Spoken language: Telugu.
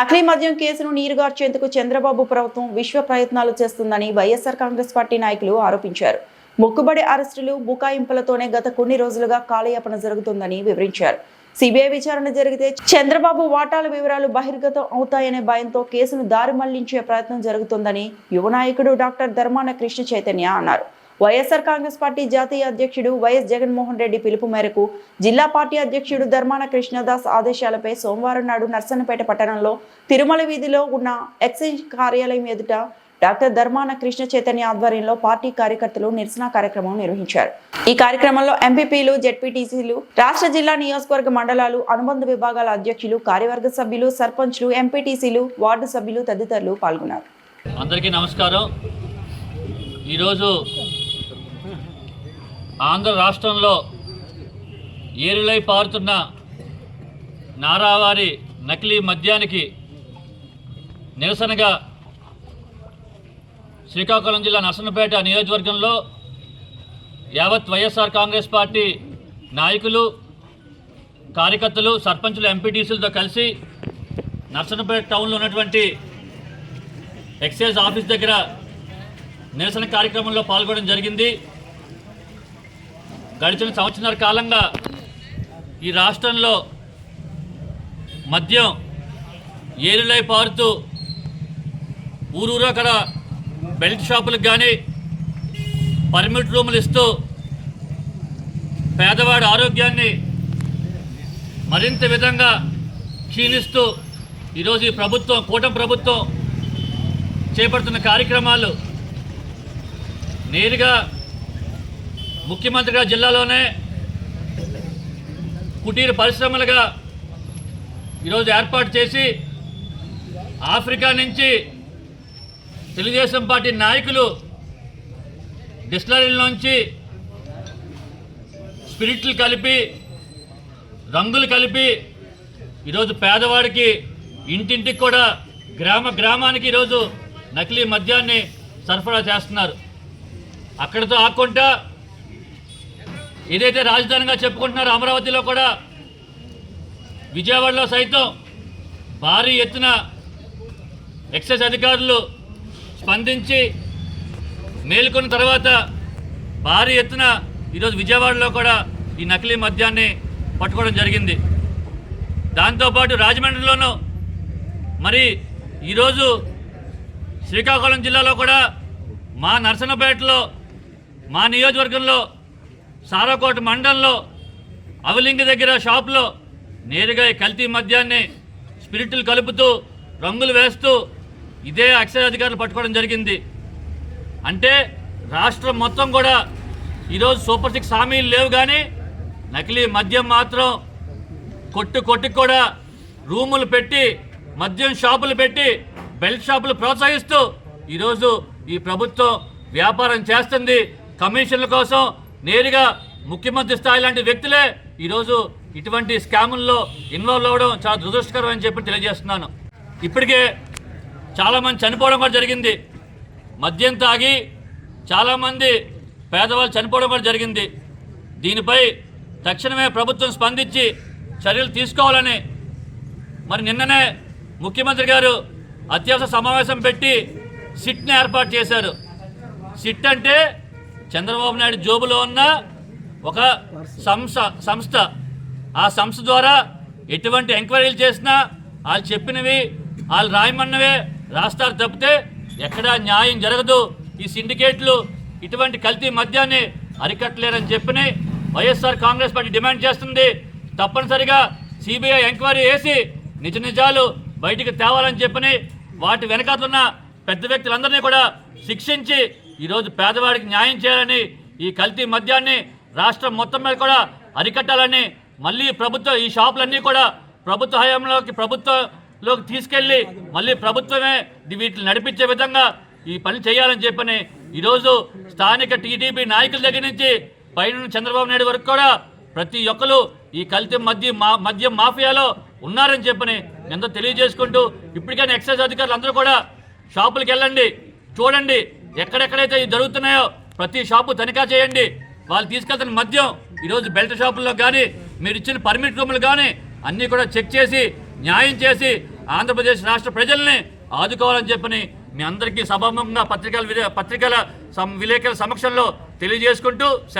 నకిలీ మద్యం కేసును నీరుగార్చేందుకు చంద్రబాబు ప్రభుత్వం విశ్వ ప్రయత్నాలు చేస్తుందని వైఎస్ఆర్ కాంగ్రెస్ పార్టీ నాయకులు ఆరోపించారు. మొక్కుబడి అరెస్టులు బుకాయింపులతోనే గత కొన్ని రోజులుగా కాలయాపన జరుగుతుందని వివరించారు. సిబిఐ విచారణ జరిగితే చంద్రబాబు వాటాల వివరాలు బహిర్గతం అవుతాయనే భయంతో కేసును దారి మళ్ళించే ప్రయత్నం జరుగుతుందని యువ నాయకుడు డాక్టర్ ధర్మాన కృష్ణ చైతన్య అన్నారు. వైఎస్ఆర్ కాంగ్రెస్ పార్టీ జాతీయ అధ్యక్షుడు వైఎస్ జగన్మోహన్ రెడ్డి పిలుపు మేరకు జిల్లా పార్టీ అధ్యక్షుడు ధర్మాన కృష్ణదాస్ ఆదేశాలపై సోమవారం నాడు నర్సన్నపేట పట్టణంలో తిరుమల వీధిలో ఉన్న ఎక్సైజ్ కార్యాలయం ఎదుట డాక్టర్ ధర్మాన కృష్ణ చైతన్య ఆధ్వర్యంలో పార్టీ కార్యకర్తలు నిరసన కార్యక్రమం నిర్వహించారు. ఈ కార్యక్రమంలో ఎంపీపీలు జెడ్పీటీసీలు రాష్ట్ర జిల్లా నియోజకవర్గ మండలాలు అనుబంధ విభాగాల అధ్యక్షులు కార్యవర్గ సభ్యులు సర్పంచ్లు ఎంపీటీసీలు వార్డు సభ్యులు తదితరులు పాల్గొన్నారు. అందరికీ నమస్కారం. ఈరోజు ఆంధ్ర రాష్ట్రంలో ఏరులై పారుతున్న నారావారి నకిలీ మద్యానికి నిరసనగా శ్రీకాకుళం జిల్లా నర్సన్నపేట నియోజకవర్గంలో యావత్ వైఎస్ఆర్ కాంగ్రెస్ పార్టీ నాయకులు కార్యకర్తలు సర్పంచులు ఎంపీటీసీలతో కలిసి నర్సన్నపేట టౌన్లో ఉన్నటువంటి ఎక్సైజ్ ఆఫీస్ దగ్గర నిరసన కార్యక్రమంలో పాల్గొనడం జరిగింది. గడిచిన సంవత్సరాల కాలంగా ఈ రాష్ట్రంలో మద్యం ఏరులై పారుతూ ఊరూరు అక్కడ బెల్ట్ షాపులకు కానీ పర్మిట్ రూములు ఇస్తూ పేదవాడి ఆరోగ్యాన్ని మరింత విధంగా క్షీణిస్తూ ఈరోజు ఈ ప్రభుత్వం కూటమి ప్రభుత్వం చేపడుతున్న కార్యక్రమాలు నేరుగా ముఖ్యమంత్రిగా జిల్లాలోనే కుటీర పరిశ్రమలుగా ఈరోజు ఏర్పాటు చేసి ఆఫ్రికా నుంచి తెలుగుదేశం పార్టీ నాయకులు డిస్టిలరీలోంచి స్పిరిట్లు కలిపి రంగులు కలిపి ఈరోజు పేదవాడికి ఇంటింటికి కూడా గ్రామ గ్రామానికి ఈరోజు నకిలీ మద్యాన్ని సరఫరా చేస్తున్నారు. అక్కడితో ఆకుండా ఏదైతే రాజధానిగా చెప్పుకుంటున్నారో అమరావతిలో కూడా విజయవాడలో సైతం భారీ ఎత్తున ఎక్సైజ్ అధికారులు స్పందించి మేల్కొన్న తర్వాత భారీ ఎత్తున ఈరోజు విజయవాడలో కూడా ఈ నకిలీ మద్యాన్ని పట్టుకోవడం జరిగింది. దాంతోపాటు రాజమండ్రిలోనూ మరి ఈరోజు శ్రీకాకుళం జిల్లాలో కూడా మా నర్సన్నపేటలో మా నియోజకవర్గంలో సారాకోట మండలంలో అవలింగి దగ్గర షాప్లో నేరుగా ఈ కల్తీ మద్యాన్ని స్పిరిట్లు కలుపుతూ రంగులు వేస్తూ ఇదే అక్షర అధికారులు పట్టుకోవడం జరిగింది. అంటే రాష్ట్రం మొత్తం కూడా ఈరోజు సూపర్ సిక్స్ హామీలు లేవు కానీ నకిలీ మద్యం మాత్రం కొట్టు కొట్టుకు కూడా రూములు పెట్టి మద్యం షాపులు పెట్టి బెల్ట్ షాపులు ప్రోత్సహిస్తూ ఈరోజు ఈ ప్రభుత్వం వ్యాపారం చేస్తుంది. కమిషన్ల కోసం నేరుగా ముఖ్యమంత్రి స్థాయి లాంటి వ్యక్తులే ఈరోజు ఇటువంటి స్కాముల్లో ఇన్వాల్వ్ అవ్వడం చాలా దురదృష్టకరం అని చెప్పి తెలియజేస్తున్నాను. ఇప్పటికే చాలామంది చనిపోవడం కూడా జరిగింది. మద్యం తాగి చాలామంది పేదవాళ్ళు చనిపోవడం కూడా జరిగింది. దీనిపై తక్షణమే ప్రభుత్వం స్పందించి చర్యలు తీసుకోవాలని మరి నిన్ననే ముఖ్యమంత్రి గారు అత్యవసర సమావేశం పెట్టి సిట్ని ఏర్పాటు చేశారు. సిట్ అంటే చంద్రబాబు నాయుడు జోబులో ఉన్న ఒక సంస్థ సంస్థ. ఆ సంస్థ ద్వారా ఎటువంటి ఎంక్వైరీలు చేసినా వాళ్ళు చెప్పినవి వాళ్ళు రాయమన్నవే రాస్తారు తప్పితే ఎక్కడా న్యాయం జరగదు. ఈ సిండికేట్లు ఇటువంటి కల్తీ మద్యాన్ని అరికట్టలేరని చెప్పిన వైఎస్ఆర్ కాంగ్రెస్ పార్టీ డిమాండ్ చేస్తుంది. తప్పనిసరిగా సిబిఐ ఎంక్వైరీ వేసి నిజ నిజాలు బయటికి తేవాలని చెప్పని వాటి వెనకాతలున్న పెద్ద వ్యక్తులందరినీ కూడా శిక్షించి ఈరోజు పేదవాడికి న్యాయం చేయాలని ఈ కల్తీ మద్యాన్ని రాష్ట్రం మొత్తం మీద కూడా అరికట్టాలని మళ్ళీ ప్రభుత్వం ఈ షాపులన్నీ కూడా ప్రభుత్వ హయాంలోకి ప్రభుత్వంలోకి తీసుకెళ్ళి మళ్ళీ ప్రభుత్వమే వీటిని నడిపించే విధంగా ఈ పని చేయాలని చెప్పని ఈరోజు స్థానిక టీడీపీ నాయకుల దగ్గర నుంచి పైన చంద్రబాబు నాయుడు వరకు కూడా ప్రతి ఒక్కరు ఈ కల్తీ మద్యం మా మద్యం మాఫియాలో ఉన్నారని చెప్పని ఎంతో తెలియజేసుకుంటూ ఇప్పటికైనా ఎక్సైజ్ అధికారులు అందరూ కూడా షాపులకు వెళ్ళండి చూడండి ఎక్కడెక్కడైతే ఇవి జరుగుతున్నాయో ప్రతి షాపు తనిఖా చేయండి. వాళ్ళు తీసుకెళ్తున్న మద్యం ఈరోజు బెల్ట్ షాపుల్లో కానీ మీరు ఇచ్చిన పర్మిట్ రూములు కానీ అన్నీ కూడా చెక్ చేసి న్యాయం చేసి ఆంధ్రప్రదేశ్ రాష్ట్ర ప్రజల్ని ఆదుకోవాలని చెప్పని మీ అందరికీ సభాముఖంగా పత్రికల విలే- పత్రికల సం- విలేకరుల సమక్షంలో తెలియజేసుకుంటూ